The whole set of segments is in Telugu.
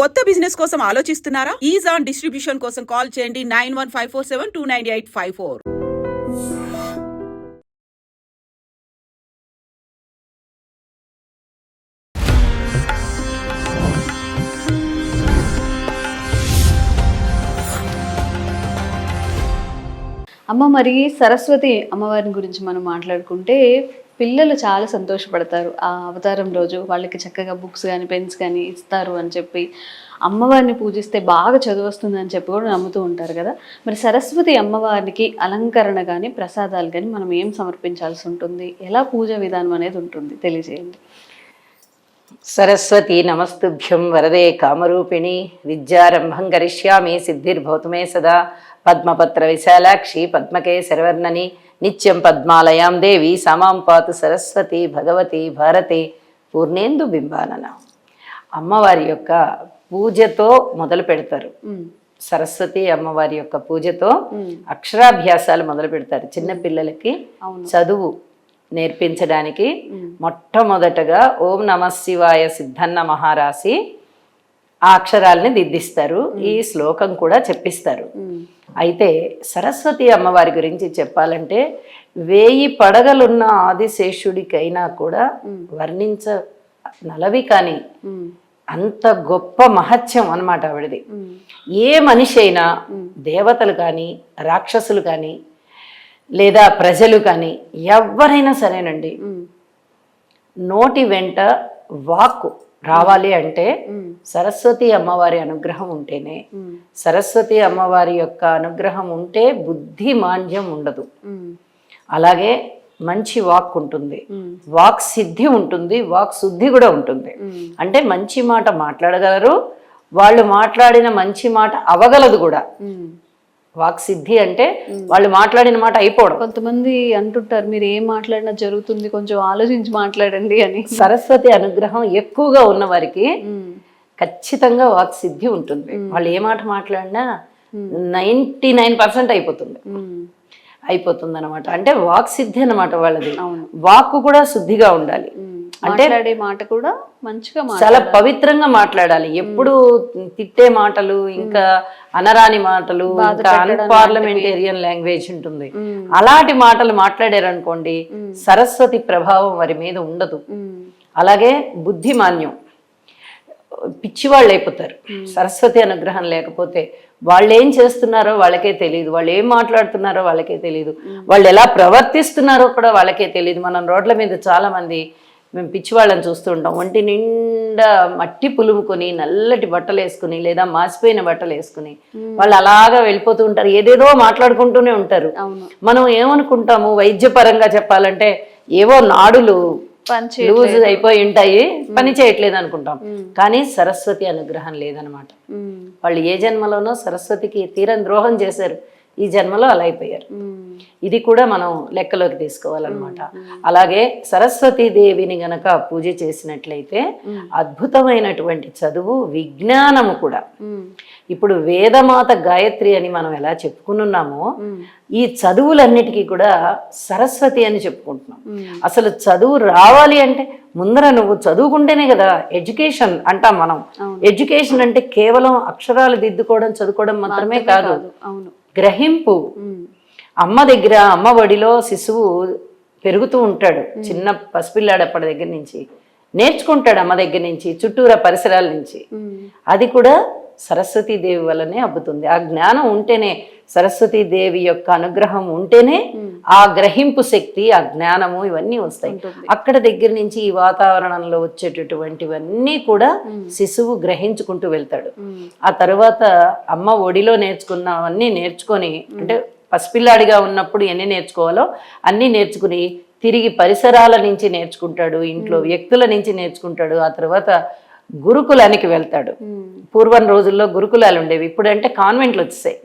కొత్త బిజినెస్ కోసం ఆలోచిస్తున్నారా? ఈజ్ ఆన్ డిస్ట్రిబ్యూషన్ కోసం కాల్ చేయండి nine one five four seven two nine eight five four. అమ్మ మరి సరస్వతి అమ్మవారిని గురించి మనం మాట్లాడుకుంటే పిల్లలు చాలా సంతోషపడతారు. ఆ అవతారం రోజు వాళ్ళకి చక్కగా బుక్స్ కానీ పెన్స్ కానీ ఇస్తారు అని చెప్పి అమ్మవారిని పూజిస్తే బాగా చదువు వస్తుందని చెప్పి కూడా నమ్ముతూ ఉంటారు కదా. మరి సరస్వతి అమ్మవారికి అలంకరణ కానీ ప్రసాదాలు కానీ మనం ఏం సమర్పించాల్సి ఉంటుంది? ఎలా పూజ విధానం అనేది ఉంటుంది? తెలియజేయండి. సరస్వతి నమస్తుభ్యం వరదే కామరూపిణి. విద్యారంభం కరిష్యామి సిద్ధిర్భవతు మే సదా. పద్మపత్ర విశాలాక్షి పద్మకే శరవర్ణని నిత్యం పద్మాలయాం దేవి సమాం పాతు సరస్వతి భగవతి భారతి. పూర్ణేందు బింబానన. అమ్మవారి యొక్క పూజతో మొదలు పెడతారు. సరస్వతి అమ్మవారి యొక్క పూజతో అక్షరాభ్యాసాలు మొదలు పెడతారు. చిన్న పిల్లలకి. చదువు నేర్పించడానికి మొట్టమొదటగా ఓం నమ శివాయ సిద్ధన్న మహారాసి ఆ అక్షరాల్ని దిద్దిస్తారు. ఈ శ్లోకం కూడా చెప్పిస్తారు. అయితే సరస్వతి అమ్మవారి గురించి చెప్పాలంటే వేయి పడగలున్న ఆదిశేషుడికైనా కూడా వర్ణించ నలవి కానీ అంత గొప్ప మహత్యం అన్నమాట ఆవిడది. ఏ మనిషి అయినా దేవతలు కానీ రాక్షసులు కానీ లేదా ప్రజలు కానీ ఎవరైనా సరేనండి. నోటి వెంట వాక్కు రావాలి అంటే సరస్వతి అమ్మవారి అనుగ్రహం ఉంటేనే సరస్వతి అమ్మవారి యొక్క అనుగ్రహం ఉంటే బుద్ధి మాంద్యం ఉండదు. అలాగే మంచి వాక్ ఉంటుంది. వాక్ సిద్ధి ఉంటుంది వాక్ శుద్ధి కూడా ఉంటుంది. అంటే మంచి మాట మాట్లాడగలరు వాళ్ళు మాట్లాడిన మంచి మాట అవగలదు కూడా. ఉమ్. వాక్ సిద్ధి అంటే వాళ్ళు మాట్లాడిన మాట అయిపోవడం. కొంతమంది అంటుంటారు మీరు ఏం మాట్లాడినా జరుగుతుంది కొంచెం ఆలోచించి మాట్లాడండి అని. సరస్వతి అనుగ్రహం ఎక్కువగా ఉన్న వారికి ఖచ్చితంగా వాక్ సిద్ధి ఉంటుంది వాళ్ళు ఏ మాట మాట్లాడినా నైంటీ నైన్ పర్సెంట్ అయిపోతుంది. అయిపోతుంది అనమాట అంటే వాక్ సిద్ధి అనమాట వాళ్ళది. వాక్కు కూడా శుద్ధిగా ఉండాలి. మాట్లాడే మాట కూడా మంచిగా చాలా పవిత్రంగా మాట్లాడాలి. ఎప్పుడు తిట్టే మాటలు ఇంకా అనరాని మాటలు ఇంకా అన్పార్లమెంటేరియన్ లాంగ్వేజ్ ఉంటుంది. అలాంటి మాటలు మాట్లాడారనుకోండి సరస్వతి ప్రభావం వారి మీద ఉండదు. అలాగే బుద్ధిమాన్యం. పిచ్చివాళ్ళు అయిపోతారు సరస్వతి అనుగ్రహం లేకపోతే వాళ్ళు ఏం చేస్తున్నారో వాళ్ళకే తెలియదు. వాళ్ళు ఏం మాట్లాడుతున్నారో వాళ్ళకే తెలియదు. వాళ్ళు ఎలా ప్రవర్తిస్తున్నారో కూడా వాళ్ళకే తెలియదు. మనం రోడ్ల మీద చాలా మంది మేము పిచ్చివాళ్ళని చూస్తూ ఉంటాం ఒంటి నిండా మట్టి పులుముకొని నల్లటి బట్టలు వేసుకుని లేదా మాసిపోయిన బట్టలు వేసుకుని వాళ్ళు అలాగా వెళ్ళిపోతూ ఉంటారు. ఏదేదో మాట్లాడుకుంటూనే ఉంటారు. మనం ఏమనుకుంటాము? వైద్యపరంగా చెప్పాలంటే ఏవో నాడులు లూజ్ అయిపోయి ఉంటాయి. పని చేయట్లేదు అనుకుంటాం. కానీ సరస్వతి అనుగ్రహం లేదనమాట. వాళ్ళు ఏ జన్మలోనో సరస్వతికి తీరం ద్రోహం చేశారు. ఈ జన్మలో అలా అయిపోయారు. ఇది కూడా మనం లెక్కలోకి తీసుకోవాలన్నమాట. అలాగే సరస్వతీ దేవిని గనక పూజ చేసినట్లయితే అద్భుతమైనటువంటి చదువు విజ్ఞానము కూడా. ఇప్పుడు వేదమాత గాయత్రి అని మనం ఎలా చెప్పుకున్నామో ఈ చదువులన్నిటికీ కూడా సరస్వతి అని చెప్పుకుంటున్నాం. అసలు చదువు రావాలి అంటే ముందర నువ్వు చదువుకుంటేనే కదా ఎడ్యుకేషన్ అంటాం మనం. ఎడ్యుకేషన్ అంటే కేవలం అక్షరాలు దిద్దుకోవడం చదువుకోవడం మాత్రమే కాదు. గ్రహింపు. అమ్మ దగ్గర అమ్మ ఒడిలో శిశువు పెరుగుతూ ఉంటాడు. చిన్న పసిపిల్లాడు అప్పటి దగ్గర నుంచి. నేర్చుకుంటాడు అమ్మ దగ్గర నుంచి చుట్టూరా పరిసరాల నుంచి. అది కూడా సరస్వతీ దేవి వల్లనే అబ్బుతుంది. ఆ జ్ఞానం ఉంటేనే సరస్వతీ దేవి యొక్క అనుగ్రహం ఉంటేనే ఆ గ్రహింపు శక్తి ఆ జ్ఞానము ఇవన్నీ వస్తాయి. అక్కడ దగ్గర నుంచి ఈ వాతావరణంలో వచ్చేటటువంటివన్నీ కూడా శిశువు గ్రహించుకుంటూ వెళ్తాడు. ఆ తర్వాత అమ్మ ఒడిలో నేర్చుకున్నవన్నీ నేర్చుకొని అంటే పసిపిల్లాడిగా ఉన్నప్పుడు ఎన్ని నేర్చుకోవాలో అన్నీ నేర్చుకుని తిరిగి పరిసరాల నుంచి నేర్చుకుంటాడు ఇంట్లో వ్యక్తుల నుంచి నేర్చుకుంటాడు ఆ తర్వాత గురుకులానికి వెళ్తాడు. పూర్వం రోజుల్లో గురుకులాలు ఉండేవి ఇప్పుడు అంటే కాన్వెంట్లు వచ్చేసాయి.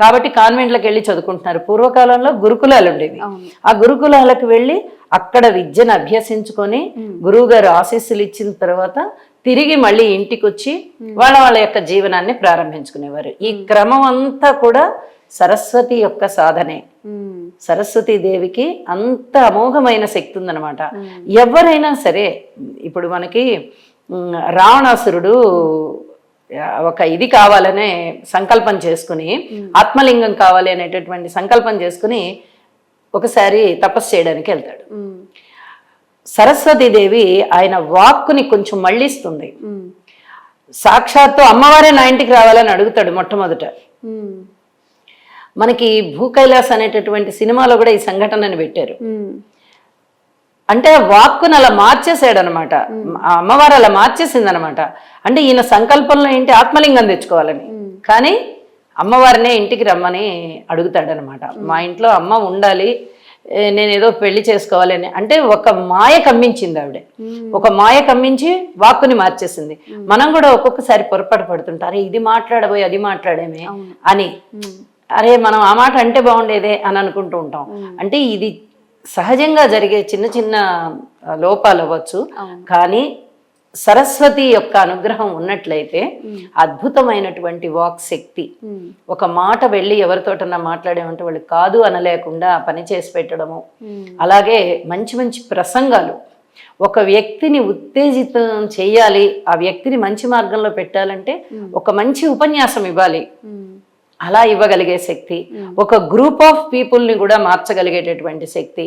కాబట్టి కాన్వెంట్లకు వెళ్ళి చదువుకుంటున్నారు. పూర్వకాలంలో గురుకులాలు ఉండేవి. ఆ గురుకులాలకు వెళ్ళి అక్కడ విద్యను అభ్యసించుకొని గురువు గారు ఆశీస్సులు ఇచ్చిన తర్వాత తిరిగి మళ్ళీ ఇంటికి వచ్చి వాళ్ళ వాళ్ళ యొక్క జీవనాన్ని ప్రారంభించుకునేవారు. ఈ క్రమం అంతా కూడా సరస్వతి యొక్క సాధనే. సరస్వతి దేవికి అంత అమోఘమైన శక్తి ఉందన్నమాట. ఎవరైనా సరే ఇప్పుడు మనకి రావణాసురుడు ఒక ఇది కావాలనే సంకల్పం చేసుకుని ఆత్మలింగం కావాలి అనేటటువంటి సంకల్పం చేసుకుని ఒకసారి తపస్సు చేయడానికి వెళ్తాడు. ఉమ్, సరస్వతీదేవి ఆయన వాక్కుని కొంచెం మళ్ళిస్తుంది. సాక్షాత్తు అమ్మవారే నా ఇంటికి రావాలని అడుగుతాడు మొట్టమొదట. మనకి భూ కైలాస్ అనేటటువంటి సినిమాలో కూడా ఈ సంఘటనని పెట్టారు. అంటే వాక్కును అలా మార్చేసాడు అనమాట అమ్మవారు అలా మార్చేసింది అనమాట అంటే ఈయన సంకల్పంలో ఏంటి? ఆత్మలింగం తెచ్చుకోవాలని. కానీ అమ్మవారినే ఇంటికి రమ్మని అడుగుతాడనమాట. మా ఇంట్లో అమ్మ ఉండాలి ఏ, నేను ఏదో పెళ్ళి చేసుకోవాలని అంటే ఒక మాయ కమ్మించింది ఆవిడ. ఒక మాయ కమ్మించి వాక్కుని మార్చేసింది. మనం కూడా ఒక్కొక్కసారి పొరపాటు పడుతుంటారు. ఇది మాట్లాడబోయి అది మాట్లాడేమే అని. అరే మనం ఆ మాట అంటే బాగుండేదే అని అనుకుంటూ ఉంటాం. అంటే ఇది సహజంగా జరిగే చిన్న చిన్న లోపాలు అవ్వచ్చు. కానీ సరస్వతి యొక్క అనుగ్రహం ఉన్నట్లయితే అద్భుతమైనటువంటి వాక్ శక్తి. ఒక మాట వెళ్ళి ఎవరితోటన్నా మాట్లాడేమంటే వాళ్ళు కాదు అనలేకుండా పని చేసి పెట్టడము. అలాగే మంచి మంచి ప్రసంగాలు. ఒక వ్యక్తిని ఉత్తేజితం చేయాలి ఆ వ్యక్తిని మంచి మార్గంలో పెట్టాలంటే ఒక మంచి ఉపన్యాసం ఇవ్వాలి. అలా ఇవ్వగలిగే శక్తి ఒక గ్రూప్ ఆఫ్ పీపుల్ని కూడా మార్చగలిగేటటువంటి శక్తి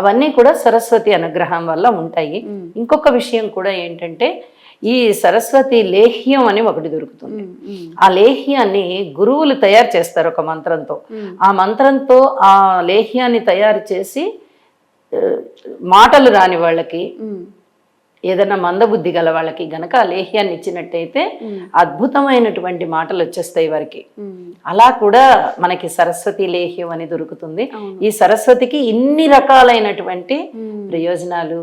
అవన్నీ కూడా సరస్వతి అనుగ్రహం వల్ల ఉంటాయి. ఇంకొక విషయం కూడా ఏంటంటే ఈ సరస్వతి లేహ్యం అని ఒకటి దొరుకుతుంది. ఆ లేహ్యాన్ని గురువులు తయారు చేస్తారు ఒక మంత్రంతో. ఆ మంత్రంతో ఆ లేహ్యాన్ని తయారు చేసి మాటలు రాని వాళ్ళకి ఏదైనా మందబుద్ధి గల వాళ్ళకి గనక ఆ లేహ్యాన్ని ఇచ్చినట్టయితే అద్భుతమైనటువంటి మాటలు వచ్చేస్తాయి వారికి. అలా కూడా మనకి సరస్వతి లేహ్యం అని దొరుకుతుంది. ఈ సరస్వతికి ఇన్ని రకాలైనటువంటి ప్రయోజనాలు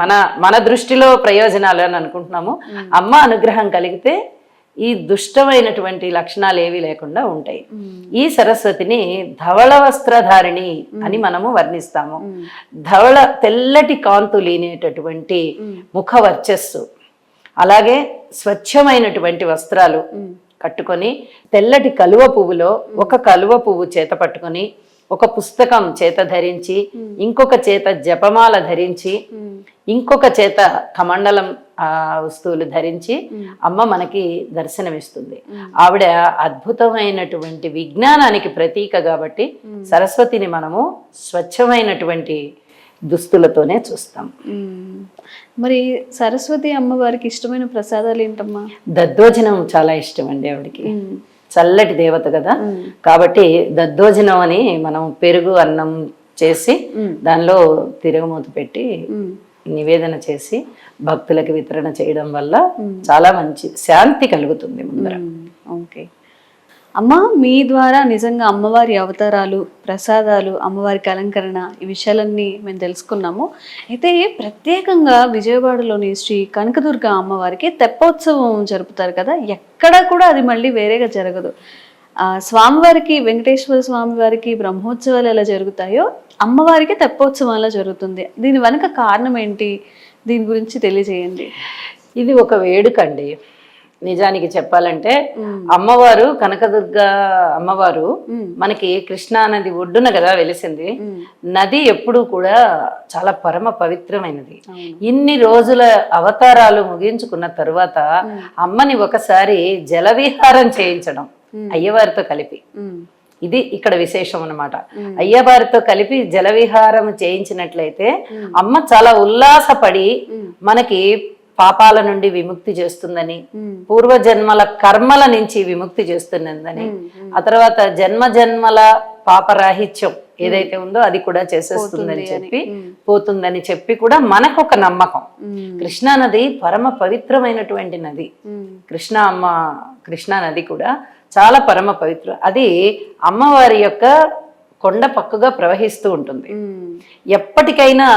మన మన దృష్టిలో ప్రయోజనాలు అని అనుకుంటున్నాము. అమ్మ అనుగ్రహం కలిగితే ఈ దుష్టమైనటువంటి లక్షణాలు ఏవి లేకుండా ఉంటాయి. ఈ సరస్వతిని ధవళ వస్త్రధారిణి అని మనము వర్ణిస్తాము. ధవళ తెల్లటి కాంతు లేనేటటువంటి ముఖ వర్చస్సు అలాగే స్వచ్ఛమైనటువంటి వస్త్రాలు కట్టుకొని తెల్లటి కలువ పువ్వులో ఒక కలువ పువ్వు చేత పట్టుకొని ఒక పుస్తకం చేత ధరించి ఇంకొక చేత జపమాల ధరించి ఇంకొక చేత కమండలం ఆ వస్తువులు ధరించి అమ్మ మనకి దర్శనమిస్తుంది. ఆవిడ అద్భుతమైనటువంటి విజ్ఞానానికి ప్రతీక కాబట్టి సరస్వతిని మనము స్వచ్ఛమైనటువంటి దుస్తులతోనే చూస్తాం. మరి సరస్వతి అమ్మవారికి ఇష్టమైన ప్రసాదాలు ఏంటమ్మా? దద్దోజనం చాలా ఇష్టం అండి ఆవిడకి చల్లటి దేవత కదా. కాబట్టి దద్దోజనం అని మనం పెరుగు అన్నం చేసి దానిలో తిరుగుమూత పెట్టి నివేదన చేసి భక్తులకు వితరణ చేయడం వల్ల చాలా మంచి శాంతి కలుగుతుంది ముందర. ఓకే. అమ్మ మీ ద్వారా నిజంగా అమ్మవారి అవతారాలు ప్రసాదాలు అమ్మవారికి అలంకరణ ఈ విషయాలన్నీ మేము తెలుసుకున్నాము. అయితే ప్రత్యేకంగా విజయవాడలోని శ్రీ కనకదుర్గ అమ్మవారికి తెప్పోత్సవం జరుపుతారు కదా ఎక్కడ కూడా అది మళ్ళీ వేరేగా జరగదు. ఆ, స్వామివారికి వెంకటేశ్వర స్వామి వారికి బ్రహ్మోత్సవాలు ఎలా జరుగుతాయో అమ్మవారికి తెప్పోత్సవం అలా జరుగుతుంది. దీని వెనుక కారణం ఏంటి? దీని గురించి తెలియజేయండి. ఇది ఒక వేడుక అండి నిజానికి చెప్పాలంటే అమ్మవారు కనకదుర్గ అమ్మవారు మనకి కృష్ణా నది ఒడ్డున కదా వెలిసింది. నది ఎప్పుడూ కూడా చాలా పరమ పవిత్రమైనది. ఇన్ని రోజుల అవతారాలు ముగించుకున్న తరువాత అమ్మని ఒకసారి జలవిహారం చేయించడం అయ్యవారితో కలిపి. ఇది ఇక్కడ విశేషం అన్నమాట. అయ్యవారితో కలిపి జలవిహారం చేయించినట్లయితే అమ్మ చాలా ఉల్లాసపడి మనకి పాపాల నుండి విముక్తి చేస్తుందని పూర్వజన్మల కర్మల నుంచి విముక్తి చేస్తున్నదని ఆ తర్వాత జన్మ జన్మల పాపరాహిత్యం ఏదైతే ఉందో అది కూడా చేసేస్తుందని చెప్పి పోతుందని చెప్పి కూడా మనకు ఒక నమ్మకం. కృష్ణా నది పరమ పవిత్రమైనటువంటి నది. కృష్ణ అమ్మ కృష్ణా నది కూడా చాలా పరమ పవిత్ర అది అమ్మవారి యొక్క కొండ పక్కగా ప్రవహిస్తూ ఉంటుంది. ఎప్పటికైనా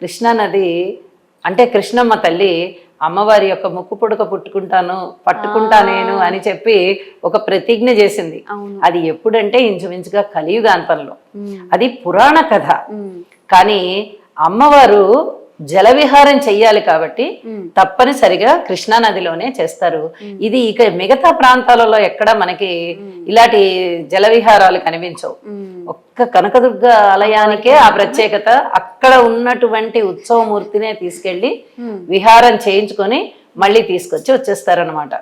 కృష్ణా నది అంటే కృష్ణమ్మ తల్లి అమ్మవారి యొక్క ముక్కు పుడక పుట్టుకుంటాను పట్టుకుంటా నేను అని చెప్పి ఒక ప్రతిజ్ఞ చేసింది. అది ఎప్పుడంటే ఇంచుమించుగా కలియుగాంతంలో. అది పురాణ కథ. కానీ అమ్మవారు జలవిహారం చెయ్యాలి కాబట్టి. తప్పనిసరిగా కృష్ణా నదిలోనే చేస్తారు. ఇది ఇక మిగతా ప్రాంతాలలో ఎక్కడ మనకి ఇలాంటి జలవిహారాలు కనిపించవు. ఒక్క కనకదుర్గ ఆలయానికే ఆ ప్రత్యేకత అక్కడ ఉన్నటువంటి ఉత్సవమూర్తినే తీసుకెళ్ళి. విహారం చేయించుకొని మళ్ళీ తీసుకొచ్చి వచ్చేస్తారనమాట.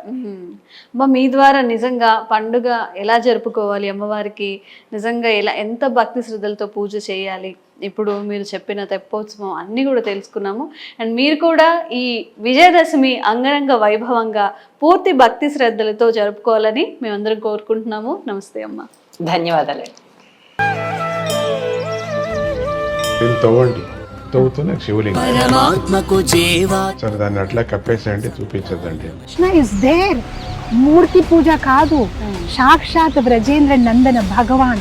అమ్మ మీ ద్వారా నిజంగా పండుగ ఎలా జరుపుకోవాలి? అమ్మవారికి నిజంగా ఎలా ఎంత భక్తి శ్రద్ధలతో పూజ చేయాలి? ఇప్పుడు మీరు చెప్పిన తెప్పోత్సవం అన్నీ కూడా తెలుసుకున్నాము. అండ్ మీరు కూడా ఈ విజయదశమి అంగరంగ వైభవంగా పూర్తి భక్తి శ్రద్ధలతో జరుపుకోవాలని మేమందరం కోరుకుంటున్నాము. నమస్తే అమ్మ. ధన్యవాదాలు. దీన్ని తవ్వండి. తవ్వుతూనే శివలింగం. పరమాత్మకు జీవా. సరే దాన్ని అట్లా కప్పేసేయండి చూపించదండి కృష్ణ ఇస్ దేర్ మూర్తి పూజ కాదు. సాక్షాత్ బ్రజేంద్ర నందన భగవాన్.